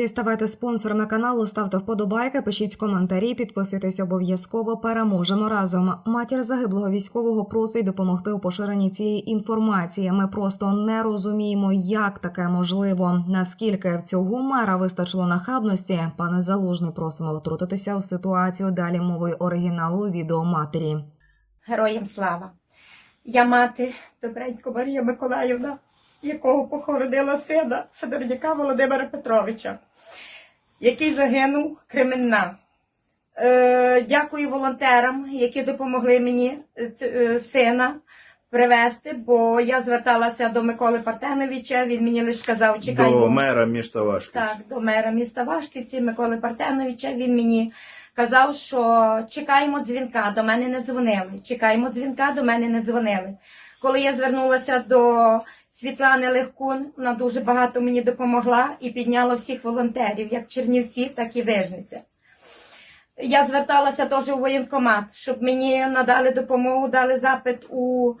Друзі, ставайте спонсорами каналу, ставте вподобайки, пишіть коментарі, підписуйтесь обов'язково. Переможемо разом. Матір загиблого військового просить допомогти у поширенні цієї інформації. Ми просто не розуміємо, як таке можливо. Наскільки в цього мера вистачило нахабності. Пане залужний, просимо втрутитися в ситуацію. Далі мовою оригіналу відео матері. Героям слава. Я мати добренько Марія Миколаївна, якого похоронила сина Федорняка Володимира Петровича, який загинув Кременна. Е, дякую волонтерам, які допомогли мені е, е, сина привезти, бо я зверталася до Миколи Партеновича, він мені лише сказав, чекай. До мера міста Вашківці. так, до мера міста Вашківці Миколи Партеновича. Він мені казав, що чекаємо дзвінка, до мене не дзвонили. Чекаємо дзвінка, до мене не дзвонили. Коли я звернулася до Світлани Легкун, вона дуже багато мені допомогла і підняла всіх волонтерів, як Чернівці, так і Вижниця. Я зверталася теж у воєнкомат, щоб мені надали допомогу, дали запит у,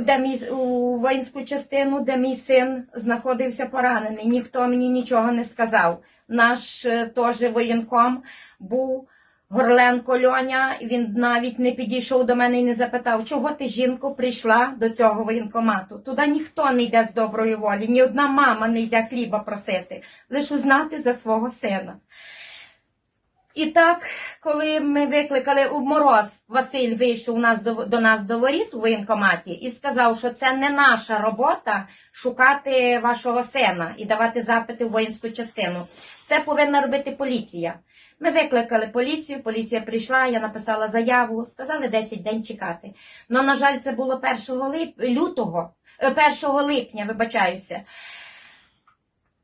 де мій, у воїнську частину, де мій син знаходився поранений. Ніхто мені нічого не сказав. Наш е, теж воєнком був Горленко Льоня, він навіть не підійшов до мене і не запитав, чого ти, жінко, прийшла до цього воєнкомату. Туди ніхто не йде з доброї волі, ні одна мама не йде хліба просити, лише узнати за свого сина. І так, коли ми викликали у мороз, Василь вийшов у нас до, до нас до воріт у воєнкоматі і сказав, що це не наша робота шукати вашого сина і давати запити в воїнську частину. Це повинна робити поліція. Ми викликали поліцію, поліція прийшла, я написала заяву, сказали 10 день чекати. Ну, на жаль, це було 1 лип... лютого, е, 1 липня, вибачаюся.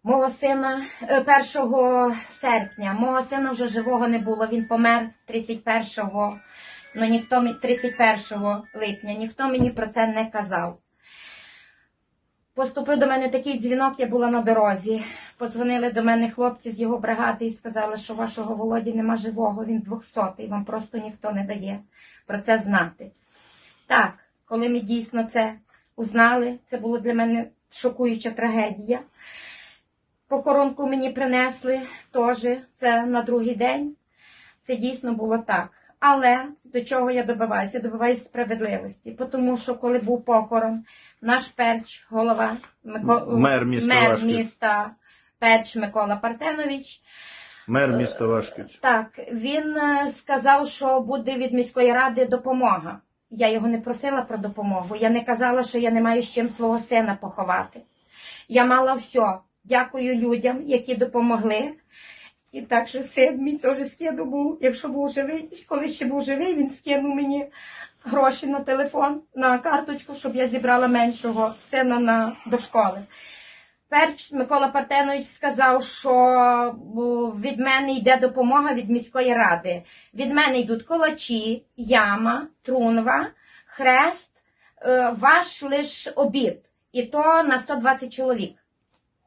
Мого сина е, 1 серпня, мого сина вже живого не було. Він помер 31-го, ну ніхто 31 липня, ніхто мені про це не казав. Поступив до мене такий дзвінок, я була на дорозі. Подзвонили до мене хлопці з його бригади і сказали, що вашого Володі нема живого, він 200-й, вам просто ніхто не дає про це знати. Так, коли ми дійсно це узнали, це було для мене шокуюча трагедія. Похоронку мені принесли теж, це на другий день. Це дійсно було так. Але до чого я добиваюся? Я добиваюся справедливості. Тому що коли був похорон, наш перч, голова Мико... Мер міста мер міста Перч Микола Партенович, Мер міста Вашківці. так, він е, сказав, що буде від міської ради допомога. Я його не просила про допомогу. Я не казала, що я не маю з чим свого сина поховати. Я мала все. Дякую людям, які допомогли. І так що син мій теж скинув був, якщо був живий, коли ще був живий, він скинув мені гроші на телефон, на карточку, щоб я зібрала меншого сина на, до школи. Перч Микола Партенович сказав, що від мене йде допомога від міської ради. Від мене йдуть колачі, яма, трунва, хрест, е, ваш лиш обід. І то на 120 чоловік.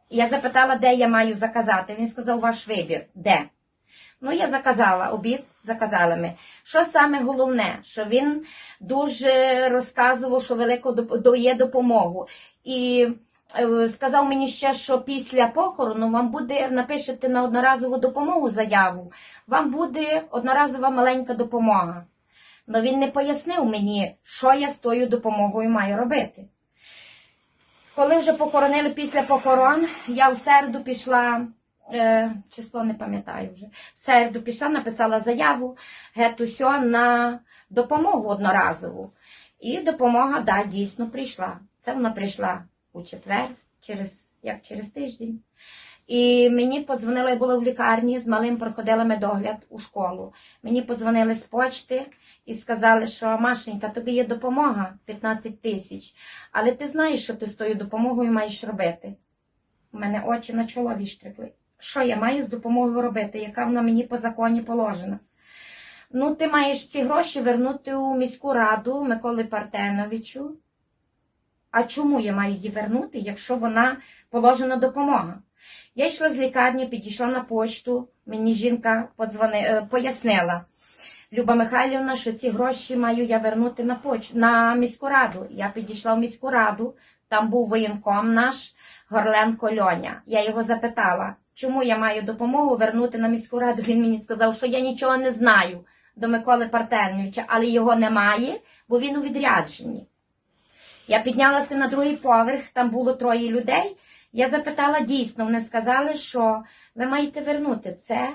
Я запитала, де я маю заказати. Він сказав, ваш вибір. Де? Ну, я заказала обід, заказали ми. Що саме головне, що він дуже розказував, що велико дає допомогу. І е, сказав мені ще, що після похорону вам буде, напишете на одноразову допомогу заяву, вам буде одноразова маленька допомога. Але він не пояснив мені, що я з тою допомогою маю робити. Коли вже похоронили після похорон, я в середу пішла, е, число не пам'ятаю вже. В середу пішла, написала заяву гетусьо на допомогу одноразову. І допомога, да, дійсно прийшла. Це вона прийшла у четвер, через, як через тиждень. І мені подзвонили, я була в лікарні, з малим проходила медогляд у школу. Мені подзвонили з почти і сказали, що Машенька, тобі є допомога 15 тисяч, але ти знаєш, що ти з тою допомогою маєш робити. У мене очі на чоло віштрикли. Що я маю з допомогою робити, яка вона мені по законі положена? Ну, ти маєш ці гроші вернути у міську раду Миколи Партеновичу. А чому я маю її вернути, якщо вона положена допомога? Я йшла з лікарні, підійшла на почту, мені жінка подзвони, е, пояснила. Люба Михайлівна, що ці гроші маю я вернути на поч... на міську раду. Я підійшла в міську раду, там був воєнком наш Горленко Льоня. Я його запитала, чому я маю допомогу вернути на міську раду. Він мені сказав, що я нічого не знаю до Миколи Партеновича, але його немає, бо він у відрядженні. Я піднялася на другий поверх, там було троє людей. Я запитала дійсно, вони сказали, що ви маєте вернути це.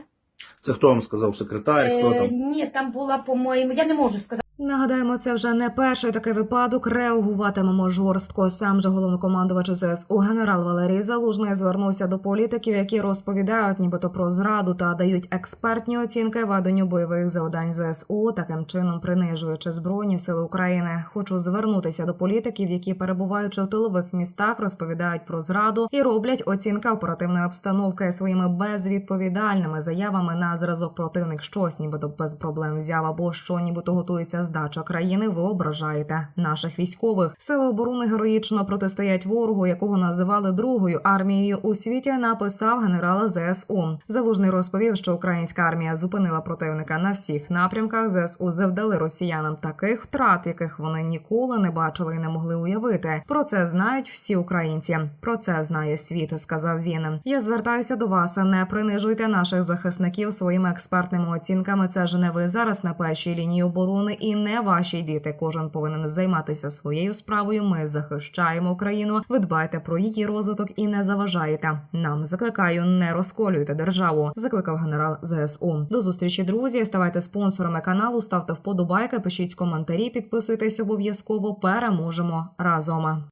Це хто вам сказав? Секретар? Хто Е, там? ні, там була, по-моєму, я не можу сказати. Нагадаємо, це вже не перший такий випадок. Реагуватимемо жорстко. Сам же головнокомандувач ЗСУ генерал Валерій Залужний звернувся до політиків, які розповідають нібито про зраду та дають експертні оцінки веденню бойових завдань ЗСУ, таким чином принижуючи збройні сили України. Хочу звернутися до політиків, які перебуваючи в тилових містах, розповідають про зраду і роблять оцінки оперативної обстановки своїми безвідповідальними заявами на зразок противник щось, нібито без проблем взяв або що, нібито готується здача країни. Ви ображаєте наших військових. Сили оборони героїчно протистоять ворогу, якого називали другою армією у світі. Написав генерал ЗСУ. Залужний розповів, що українська армія зупинила противника на всіх напрямках. ЗСУ завдали росіянам таких втрат, яких вони ніколи не бачили і не могли уявити. Про це знають всі українці. Про це знає світ, сказав він. Я звертаюся до вас. Не принижуйте наших захисників своїми експертними оцінками. Це ж не ви зараз на першій лінії оборони і не ваші діти. Кожен повинен займатися своєю справою. Ми захищаємо Україну. Ви дбайте про її розвиток і не заважаєте. Нам закликаю, не розколюйте державу. Закликав генерал ЗСУ. До зустрічі, друзі. Ставайте спонсорами каналу, ставте вподобайки, пишіть коментарі, підписуйтесь обов'язково. Переможемо разом.